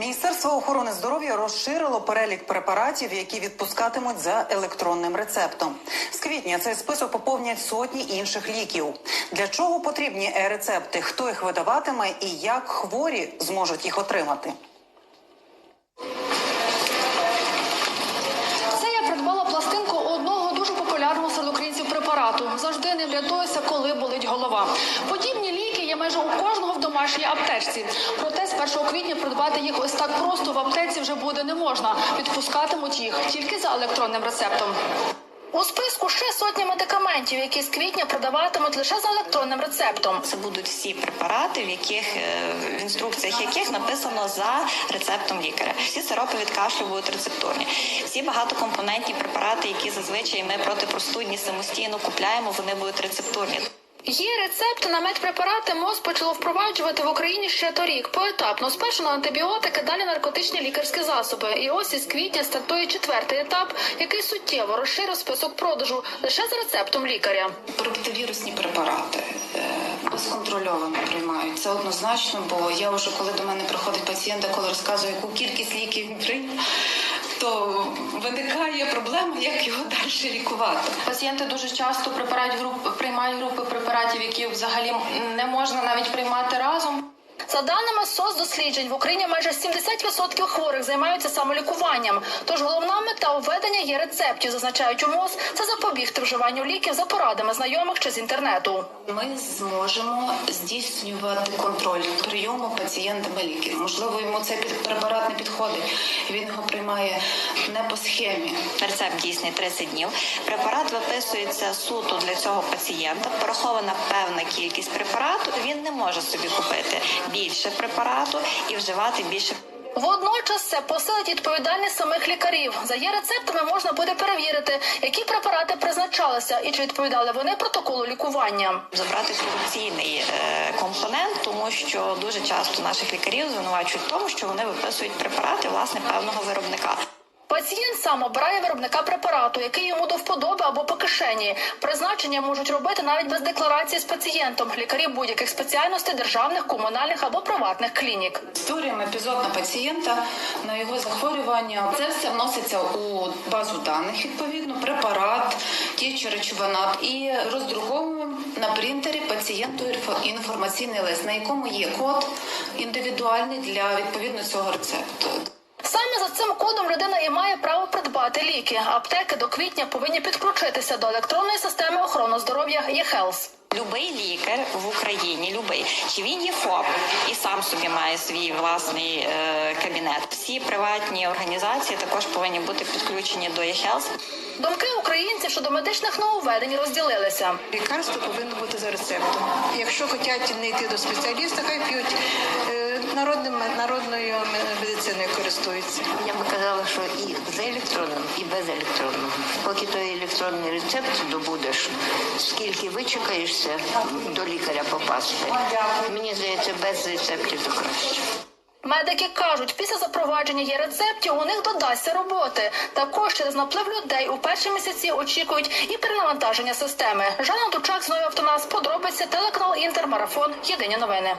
Міністерство охорони здоров'я розширило перелік препаратів, які відпускатимуть за електронним рецептом. З квітня цей список поповнять сотні інших ліків. Для чого потрібні е-рецепти? Хто їх видаватиме і як хворі зможуть їх отримати? Це я придбала пластинку одного дуже популярного серед українців препарату. Завжди не врятуюся, коли болить голова. Подібні ліки майже у кожного в домашній аптечці. Проте з 1 квітня придбати їх ось так просто в аптеці вже буде не можна. Відпускатимуть їх тільки за електронним рецептом. У списку ще сотні медикаментів, які з квітня продаватимуть лише за електронним рецептом. Це будуть всі препарати, в яких е, в інструкціях яких написано за рецептом лікаря. Всі сиропи від кашлю будуть рецептурні. Всі багатокомпонентні препарати, які зазвичай ми протипростудні самостійно купляємо, вони будуть рецептурні. Є рецепти на медпрепарати МОЗ почало впроваджувати в Україні ще торік. Поетапно спершу на антибіотики, далі наркотичні лікарські засоби. І ось із квітня стартує четвертий етап, який суттєво розширив список продажу лише за рецептом лікаря. Противірусні препарати е, безконтрольовано приймають. Це однозначно, бо я вже коли до мене приходить пацієнт, коли розказує, яку кількість ліків він прийняв, то виникає проблема, як його далі лікувати. Пацієнти дуже часто препарають груп, приймають групи препаратів, які взагалі не можна навіть приймати разом. За даними соцдосліджень, в Україні майже 70% хворих займаються самолікуванням. Тож головна мета введення є рецептів, зазначають у МОЗ, це запобігти вживанню ліків за порадами знайомих чи з інтернету. Ми зможемо здійснювати контроль прийому пацієнтами ліків. Можливо, йому цей під- препарат не підходить, він його приймає не по схемі. Рецепт дійсний 30 днів. Препарат виписується суто для цього пацієнта. Порахована певна кількість препарату. Він не може собі купити більше препарату і вживати більше Водночас це посилить відповідальність самих лікарів. За є рецептами можна буде перевірити, які препарати призначалися і чи відповідали вони протоколу лікування. забрати корупційний е, компонент, тому що дуже часто наших лікарів звинувачують в тому, що вони виписують препарати власне певного виробника. Пацієнт сам обирає виробника препарату, який йому до вподоби або по кишені. Призначення можуть робити навіть без декларації з пацієнтом. Лікарі будь-яких спеціальностей державних, комунальних або приватних клінік. Створюємо епізод на пацієнта, на його захворювання. Це все вноситься у базу даних, відповідно, препарат, діюча речовина і роздруковуємо на принтері пацієнту інформаційний лист, на якому є код індивідуальний для відповідно цього рецепту. Цим кодом людина і має право придбати ліки. Аптеки до квітня повинні підключитися до електронної системи охорони здоров'я eHealth. Любий лікар в Україні, любий, чи він є ФОП і сам собі має свій власний е, кабінет. Всі приватні організації також повинні бути підключені до eHealth. Думки українців щодо медичних нововведень розділилися. Лікарство повинно бути за рецептом. Якщо хочуть не йти до спеціаліста, хай п'ють е, народним народною медициною користуються. Я би казала, що і за електронним, і без електронного. Поки той електронний рецепт добудеш, скільки вичекаєшся до лікаря попасти. Мені здається, без рецептів то краще. Медики кажуть, після запровадження є рецептів у них додасться роботи. Також через наплив людей у перші місяці очікують і перенавантаження системи. Жанна Дучак з новий автонас. Подробиці телеканал Інтер Марафон. Єдині новини.